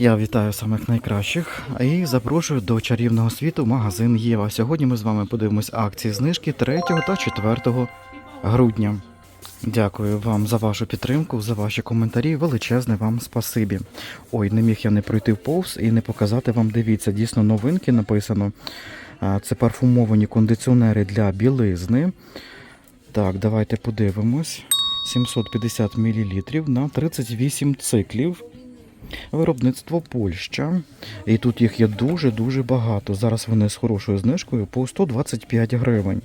Я вітаю самих найкращих і запрошую до чарівного світу магазин Єва. Сьогодні ми з вами подивимось акції знижки 3 та 4 грудня. Дякую вам за вашу підтримку, за ваші коментарі. Величезне вам спасибі. Ой, не міг я не пройти повз і не показати вам. Дивіться, дійсно новинки написано. Це парфумовані кондиціонери для білизни. Так, давайте подивимось. 750 мл на 38 циклів. Виробництво Польща. І тут їх є дуже-дуже багато. Зараз вони з хорошою знижкою по 125 гривень.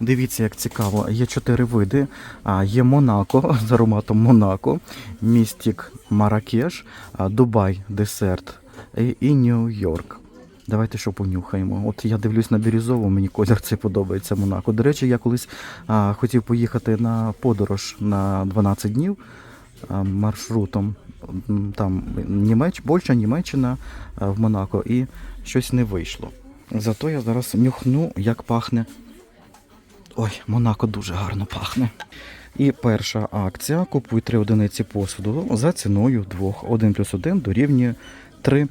Дивіться, як цікаво. Є чотири види. А, є Монако з ароматом Монако, Містік Маракеш, Дубай Десерт і, Нью-Йорк. Давайте що понюхаємо. От я дивлюсь на бірюзову, мені колір цей подобається Монако. До речі, я колись а, хотів поїхати на подорож на 12 днів маршрутом. Там Німеч, Польща, Німеччина в Монако, і щось не вийшло. Зато я зараз нюхну, як пахне. Ой, Монако дуже гарно пахне. І перша акція. Купуй три одиниці посуду за ціною двох. Один плюс один дорівнює 3.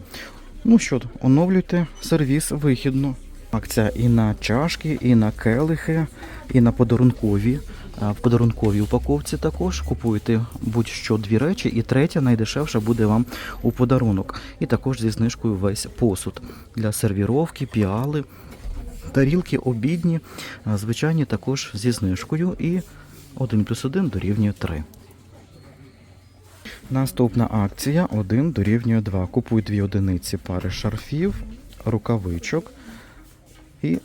Ну що, оновлюйте сервіс вихідно. Акція і на чашки, і на келихи, і на подарункові. В подарунковій упаковці також купуєте будь-що дві речі, і третя найдешевша буде вам у подарунок. І також зі знижкою весь посуд для сервіровки, піали, тарілки обідні, звичайні також зі знижкою. І 1 плюс 1 дорівнює 3. Наступна акція 1 дорівнює 2. Купуй дві одиниці пари шарфів, рукавичок і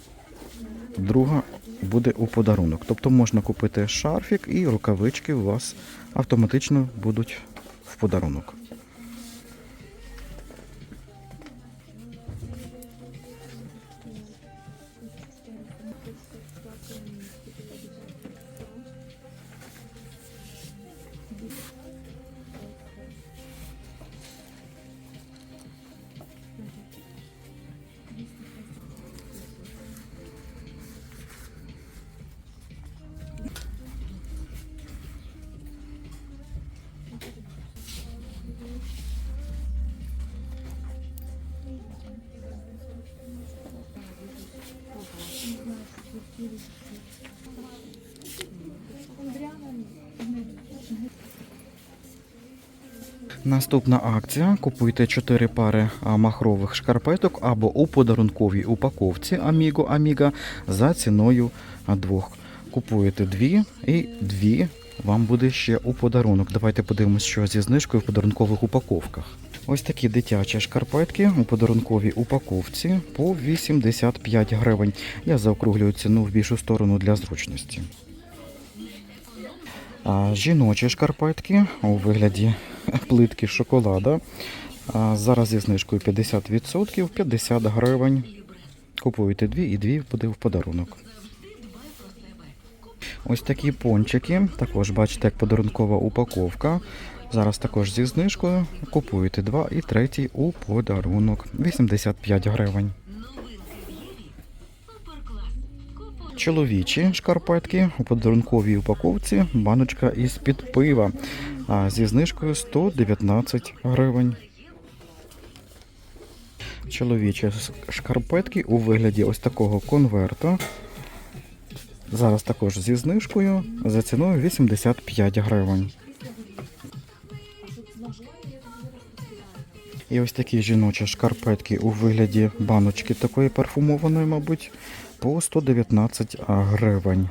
друга буде у подарунок. Тобто можна купити шарфік і рукавички у вас автоматично будуть в подарунок. Наступна акція. Купуйте 4 пари махрових шкарпеток або у подарунковій упаковці Amigo Amiga за ціною двох. Купуєте дві і дві вам буде ще у подарунок. Давайте подивимось, що зі знижкою в подарункових упаковках. Ось такі дитячі шкарпетки у подарунковій упаковці по 85 гривень. Я заокруглюю ціну в більшу сторону для зручності. Жіночі шкарпетки у вигляді плитки шоколада. Зараз зі знижкою 50%, 50 гривень. Купуєте дві і дві буде в подарунок. Ось такі пончики. Також бачите, як подарункова упаковка. Зараз також зі знижкою. Купуєте два і третій у подарунок. 85 гривень. Чоловічі шкарпетки у подарунковій упаковці, баночка із-під пива. А зі знижкою 119 гривень. Чоловічі шкарпетки у вигляді ось такого конверта. Зараз також зі знижкою за ціною 85 гривень. І ось такі жіночі шкарпетки у вигляді баночки такої парфумованої, мабуть, по 119 гривень.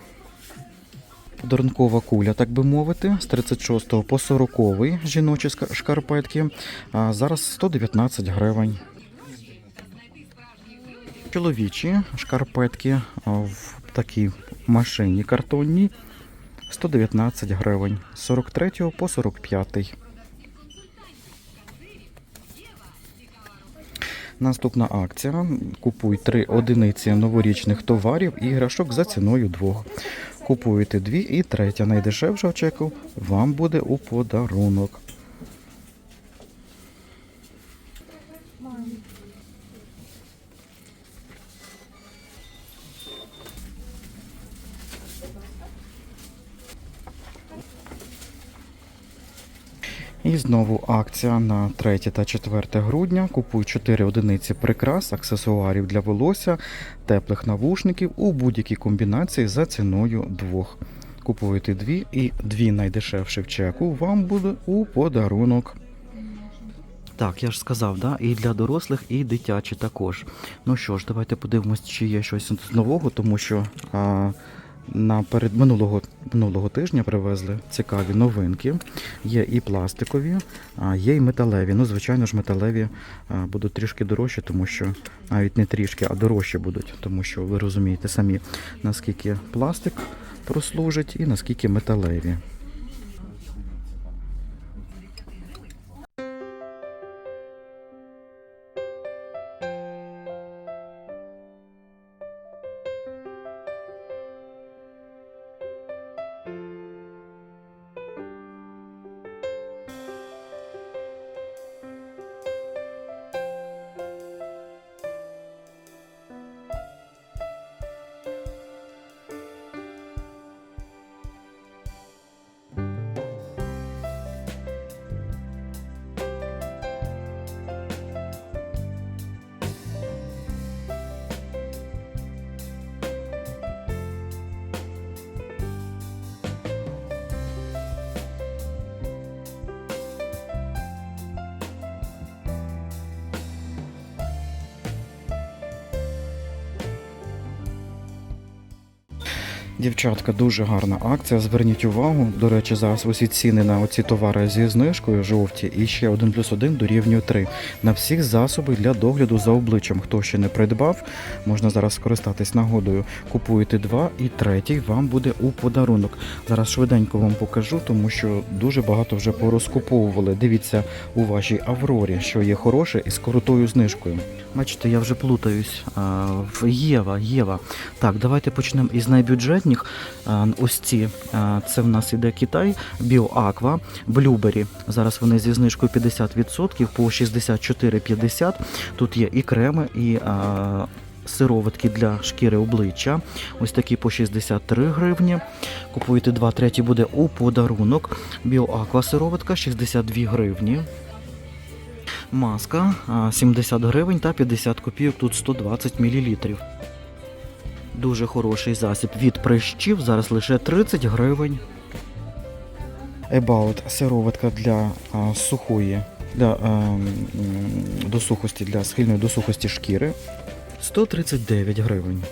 Подарункова куля, так би мовити, з 36 по 40 жіночі шкарпетки. А зараз 119 гривень. Чоловічі шкарпетки в такій машині картонній 119 гривень. З 43 по 45. Наступна акція. Купуй три одиниці новорічних товарів і іграшок за ціною двох. Купуєте дві і третя найдешевша чеку вам буде у подарунок. І знову акція на 3 та 4 грудня. Купуй 4 одиниці прикрас, аксесуарів для волосся, теплих навушників у будь-якій комбінації за ціною двох. Купуєте дві і дві найдешевші в чеку вам буде у подарунок. Так, я ж сказав, да? і для дорослих, і дитячі також. Ну що ж, давайте подивимось, чи є щось нового, тому що а, наперед минулого, минулого тижня привезли цікаві новинки. Є і пластикові, а є і металеві. Ну, звичайно ж, металеві будуть трішки дорожчі, тому що навіть не трішки, а дорожчі будуть, тому що ви розумієте самі, наскільки пластик прослужить і наскільки металеві. Дівчатка, дуже гарна акція. Зверніть увагу. До речі, зараз усі ціни на оці товари зі знижкою жовті і ще 1 плюс 1 дорівнює 3. На всі засоби для догляду за обличчям. Хто ще не придбав, можна зараз скористатись нагодою. Купуєте два і третій вам буде у подарунок. Зараз швиденько вам покажу, тому що дуже багато вже порозкуповували. Дивіться у вашій Аврорі, що є хороше і з крутою знижкою. Бачите, я вже плутаюсь. В Єва, Єва. Так, давайте почнемо із найбюджетніших. А, Ось ці. Це в нас іде Китай, Біоаква, Блюбері. Зараз вони зі знижкою 50% по 64,50. Тут є і креми, і а, сироватки для шкіри обличчя. Ось такі по 63 гривні. Купуєте два, третій буде у подарунок. Біоаква сироватка 62 гривні. Маска 70 гривень та 50 копійок, тут 120 мл. Дуже хороший засіб від прищів, зараз лише 30 гривень. About сироватка для а, сухої, для а, до сухості, для схильної до сухості шкіри 139 гривень.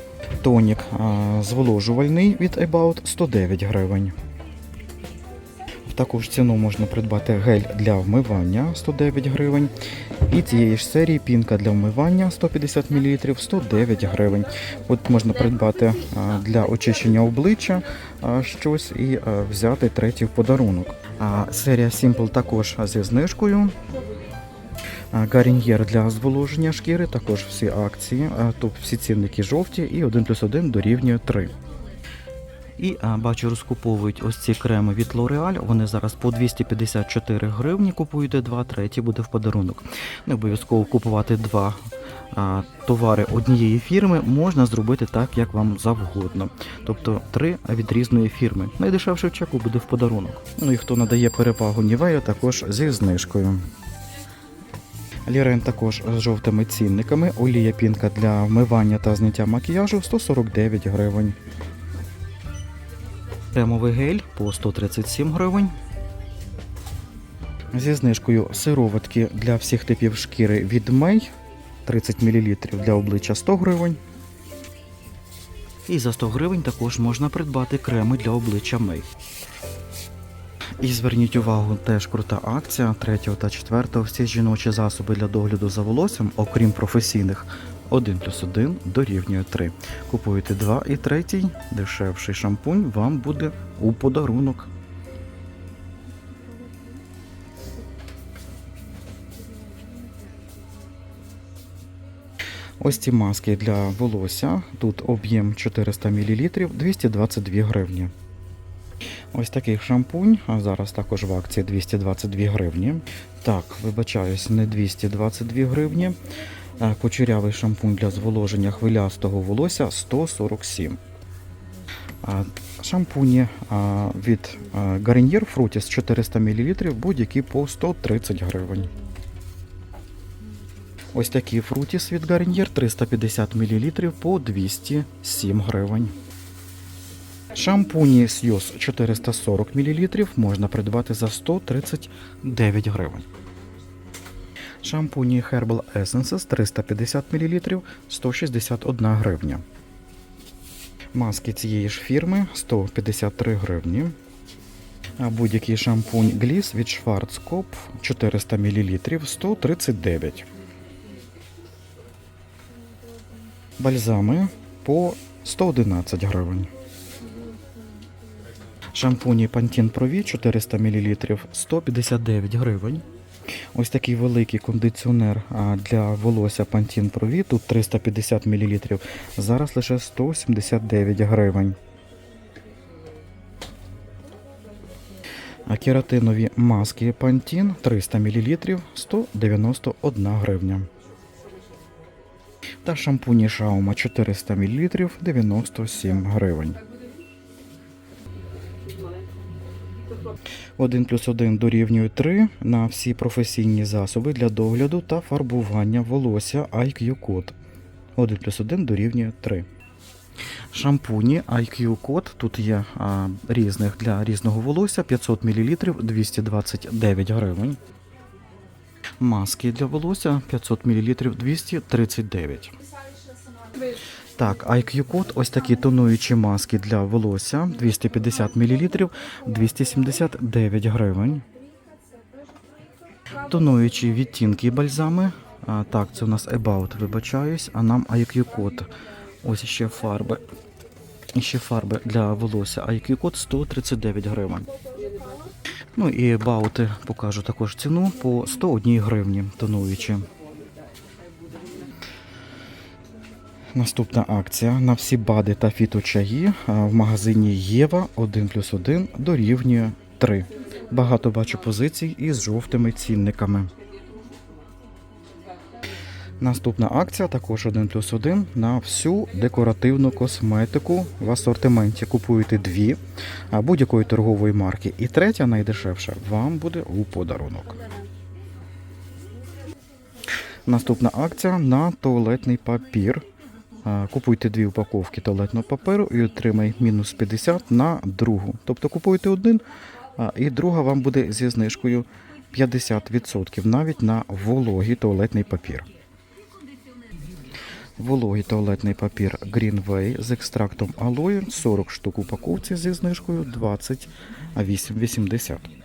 Тонік а, зволожувальний від About 109 гривень. В таку ж ціну можна придбати гель для вмивання 109 гривень. І цієї ж серії пінка для вмивання 150 мл 109 гривень. От можна придбати для очищення обличчя щось і взяти третій в подарунок. А, Серія Simple також зі знижкою. Гарін'єр для зволоження шкіри, також всі акції. Тут всі цінники жовті і 1 плюс 1 дорівнює 3. І бачу, розкуповують ось ці креми від L'Oreal. Вони зараз по 254 гривні купуєте два, третій буде в подарунок. Не обов'язково купувати два а, товари однієї фірми можна зробити так, як вам завгодно. Тобто три від різної фірми. Найдешевший в чеку буде в подарунок. Ну і хто надає перевагу Нівея, також зі знижкою. Лірен також з жовтими цінниками. Олія пінка для вмивання та зняття макіяжу 149 гривень. Кремовий гель по 137 гривень. Зі знижкою сироватки для всіх типів шкіри від Мей 30 мл для обличчя 100 гривень. І за 100 гривень також можна придбати креми для обличчя Мей. І зверніть увагу, теж крута акція 3 та 4 всі жіночі засоби для догляду за волоссям, окрім професійних, 1 плюс 1 дорівнює 3. Купуєте 2 і третій, дешевший шампунь вам буде у подарунок. Ось ці маски для волосся. Тут об'єм 400 мл 222 гривні. Ось такий шампунь, а зараз також в акції 222 гривні. Так, вибачаюсь, не 222 гривні. Кучерявий шампунь для зволоження хвилястого волосся 147. А, Шампуні від Garnier Frutis 400 мл, будь-які по 130 гривень. Ось такі Frutis від Garnier 350 мл по 207 гривень. Шампуні Сьюз 440 мл можна придбати за 139 гривень. Шампуні Herbal Essences 350 мл 161 гривня. Маски цієї ж фірми 153 гривні. А будь-який шампунь Gliss від Schwarzkopf 400 мл 139. Бальзами по 111 гривень. Шампуні Pantene Pro V 400 мл 159 гривень. Ось такий великий кондиціонер для волосся Pantene Pro тут 350 мл, зараз лише 179 гривень. А кератинові маски Pantene 300 мл 191 гривня. Та шампуні Шаума 400 мл 97 гривень. 1 плюс 1 дорівнює 3 на всі професійні засоби для догляду та фарбування волосся IQ Code. 1 плюс 1 дорівнює 3. Шампуні IQ Code тут є а, різних для різного волосся 500 мл 229 гривень. Маски для волосся 500 мл 239. Так, IQ Code, ось такі тонуючі маски для волосся 250 мл 279 гривень. Тонуючі відтінки бальзами. А, так, це у нас About, вибачаюсь, а нам IQ Code. Ось ще фарби. Ще фарби для волосся. IQ Code 139 гривень. Ну і баути покажу також ціну по 101 гривні тонуючі. Наступна акція на всі бади та фіточаї а, в магазині Єва 1 плюс 1 дорівнює 3. Багато бачу позицій із жовтими цінниками. Наступна акція також 1 плюс 1 на всю декоративну косметику в асортименті. Купуєте дві будь-якої торгової марки. І третя, найдешевша, вам буде у подарунок. Наступна акція на туалетний папір. Купуйте дві упаковки туалетного паперу і отримай мінус 50 на другу. Тобто купуєте один, і друга вам буде зі знижкою 50% навіть на вологий туалетний папір. Вологий туалетний папір Greenway з екстрактом алою 40 штук упаковці зі знижкою 28,80.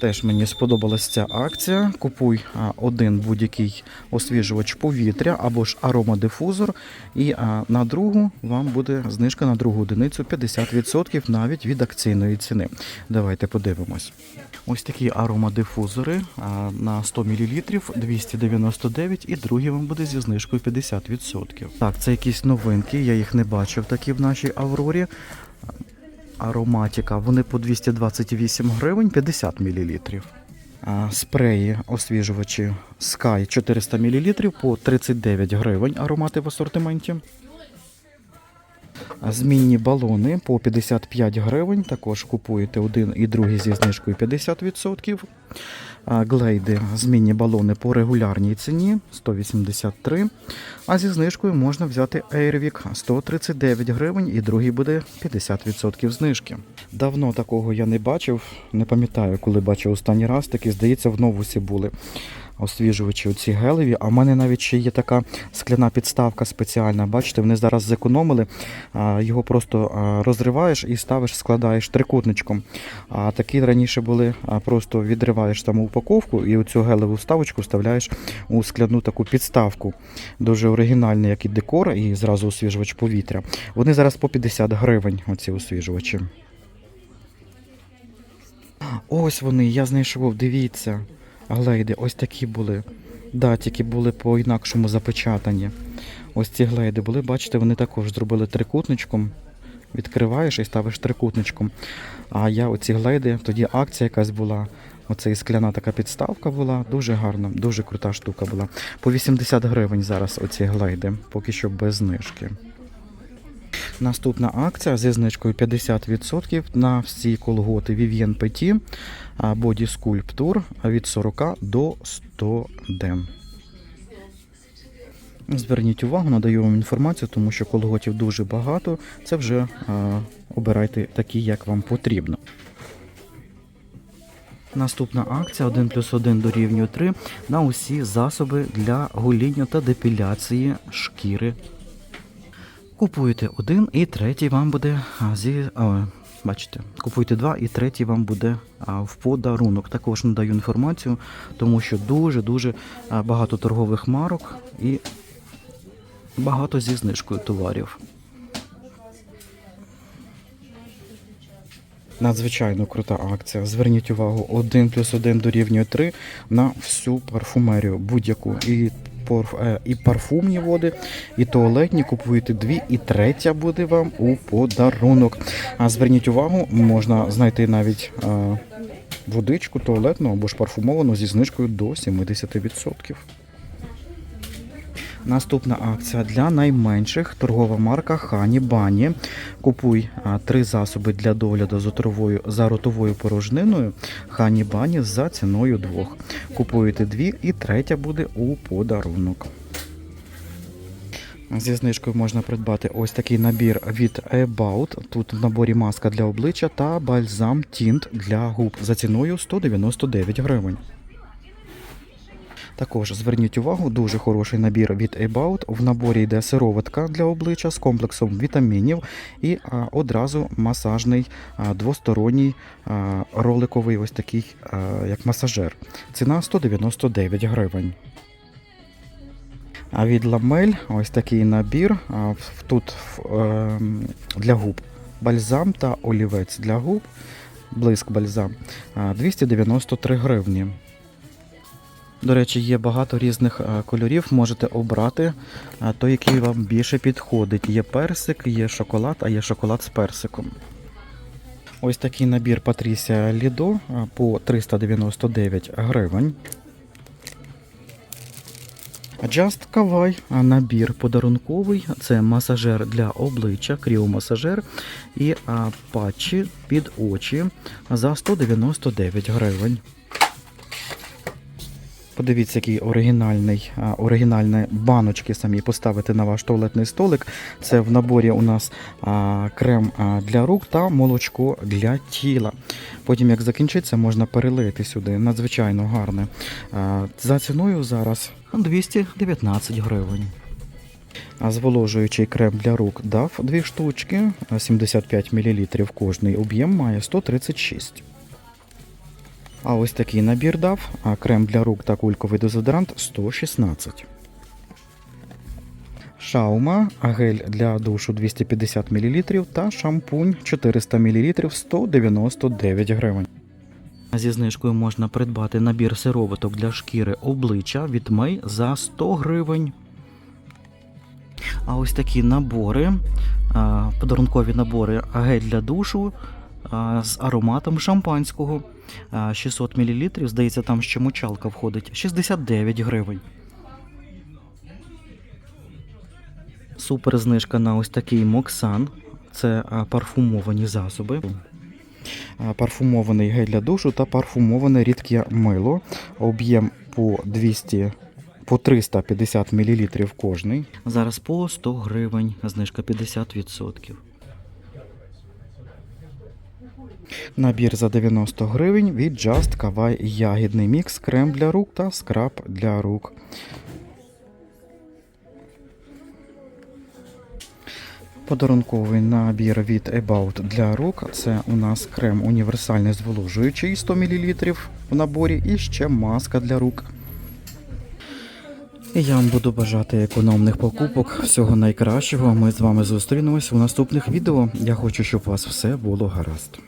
Теж мені сподобалась ця акція. Купуй один будь-який освіжувач повітря або ж аромадифузор, і на другу вам буде знижка на другу одиницю 50% навіть від акційної ціни. Давайте подивимось. Ось такі аромадифузори на 100 мл 299 і другий вам буде зі знижкою 50%. Так, це якісь новинки, я їх не бачив такі в нашій Аврорі. Ароматика, вони по 228 гривень 50 мл. Спреї освіжувачі Sky 400 мл по 39 гривень аромати в асортименті. Змінні балони по 55 гривень. Також купуєте один і другий зі знижкою 50%. Глейди змінні балони по регулярній ціні 183. А зі знижкою можна взяти Airwick 139 гривень і другий буде 50% знижки. Давно такого я не бачив. Не пам'ятаю, коли бачив останній раз. Такі, здається, в новусі були освіжувачі оці гелеві. А в мене навіть ще є така скляна підставка спеціальна. Бачите, вони зараз зекономили. Його просто розриваєш і ставиш, складаєш трикутничком. А такі раніше були, а, просто відриваєш саму упаковку і оцю гелеву вставочку вставляєш у скляну таку підставку. Дуже оригінальний, як і декор, і зразу освіжувач повітря. Вони зараз по 50 гривень, оці освіжувачі. Ось вони, я знайшов, дивіться. Глейди, ось такі були. Да, тільки були по-інакшому запечатані. Ось ці глейди були, бачите, вони також зробили трикутничком. Відкриваєш і ставиш трикутничком. А я оці глейди, тоді акція якась була. Оце і скляна така підставка була. Дуже гарна, дуже крута штука була. По 80 гривень зараз оці глейди, поки що без знижки. Наступна акція зі знижкою 50% на всі колготи Vivien Petit Body Sculpture від 40 до 100 дем. Зверніть увагу, надаю вам інформацію, тому що колготів дуже багато. Це вже а, обирайте такі, як вам потрібно. Наступна акція 1 плюс 1 дорівнює 3 на усі засоби для гоління та депіляції шкіри. Купуєте один і третій вам буде зі. Бачите, купуйте два і третій вам буде в подарунок. Також надаю інформацію, тому що дуже-дуже багато торгових марок і багато зі знижкою товарів. Надзвичайно крута акція. Зверніть увагу, 1 плюс 1 дорівнює 3 на всю парфумерію, будь-яку. І, і парфумні води, і туалетні купуєте дві, і третя буде вам у подарунок. А зверніть увагу, можна знайти навіть е, водичку туалетну або ж парфумовану зі знижкою до 70%. Наступна акція для найменших торгова марка Хані Бані. Купуй три засоби для догляду за ротовою порожниною Хані Бані за ціною двох. Купуєте дві і третя буде у подарунок. Зі знижкою можна придбати ось такий набір від About. Тут в наборі маска для обличчя та бальзам тінт для губ за ціною 199 гривень. Також зверніть увагу, дуже хороший набір від About. В наборі йде сироватка для обличчя з комплексом вітамінів і а, одразу масажний а, двосторонній а, роликовий ось такий, як масажер. Ціна 199 гривень. А від Ламель ось такий набір. Тут ем, для губ бальзам та олівець для губ. Блиск бальзам 293 гривні. До речі, є багато різних е, кольорів, можете обрати той, який вам більше підходить. Є персик, є шоколад, а є шоколад з персиком. Ось такий набір Патрісія Лідо е, по 399 гривень. Just Kawaii набір подарунковий. Це масажер для обличчя, кріомасажер і патчі під очі за 199 гривень. Подивіться, який оригінальний, оригінальні баночки самі поставити на ваш туалетний столик. Це в наборі у нас крем для рук та молочко для тіла. Потім, як закінчиться, можна перелити сюди. Надзвичайно гарне. За ціною зараз 219 гривень. А зволожуючий крем для рук дав дві штучки, 75 мл кожний об'єм має 136. А ось такий набір дав, а крем для рук та кульковий дезодорант 116. Шаума, гель для душу 250 мл та шампунь 400 мл 199 гривень. Зі знижкою можна придбати набір сироваток для шкіри обличчя від Мей за 100 гривень. А ось такі набори, подарункові набори, гель для душу з ароматом шампанського. 600 мл, здається, там ще мочалка входить. 69 гривень. Супер знижка на ось такий Моксан. Це парфумовані засоби. Парфумований гель для душу та парфумоване рідке мило. Об'єм по 200 по 350 мл кожний. Зараз по 100 гривень, знижка 50%. Набір за 90 гривень від Just Kawaii ягідний мікс, крем для рук та скраб для рук. Подарунковий набір від About для рук. Це у нас крем універсальний зволожуючий 100 мл в наборі і ще маска для рук. Я вам буду бажати економних покупок, всього найкращого. Ми з вами зустрінемось у наступних відео. Я хочу, щоб у вас все було гаразд.